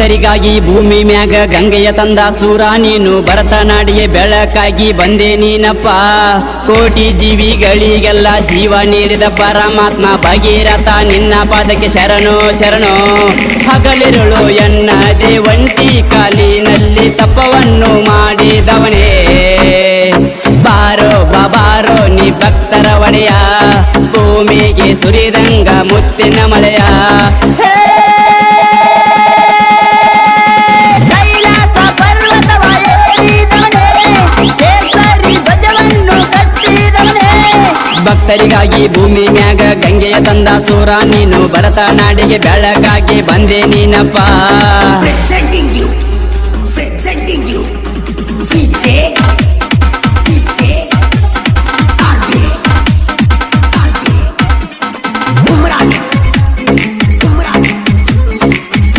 ಭಕ್ತರಿಗಾಗಿ ಭೂಮಿ ಮ್ಯಾಗ ಗಂಗೆಯ ತಂದ ಸೂರ. ನೀನು ಭರತನಾಡಿಯ ಬೆಳಕಾಗಿ ಬಂದೆ ನೀನಪ್ಪ. ಕೋಟಿ ಜೀವಿಗಳಿಗೆಲ್ಲ ಜೀವ ನೀಡಿದ ಪರಮಾತ್ಮ ಭಗೀರಥ. ನಿನ್ನ ಪಾದಕ್ಕೆ ಶರಣು ಶರಣು. ಹಗಲಿರುಳು ಎನ್ನ ಒಂಟಿ ಕಾಲಿನಲ್ಲಿ ತಪ್ಪವನ್ನು ಮಾಡಿದವನೇ. ಬಾರೋ ಬಾರೋ, ನೀ ಭಕ್ತರ ಒಡೆಯ. ಭೂಮಿಗೆ ಸುರಿದಂಗ ಮುತ್ತಿನ ಮಳೆಯ. ಭಕ್ತರಿಗಾಗಿ ಭೂಮಿ ಮ್ಯಾಗ ಗಂಗೆಯ ತಂದ ಸೂರ. ನೀನು ಭರತ ನಾಡಿಗೆ ಬೆಳಕಾಗಿ ಬಂದೆ ನೀನಪ್ಪ.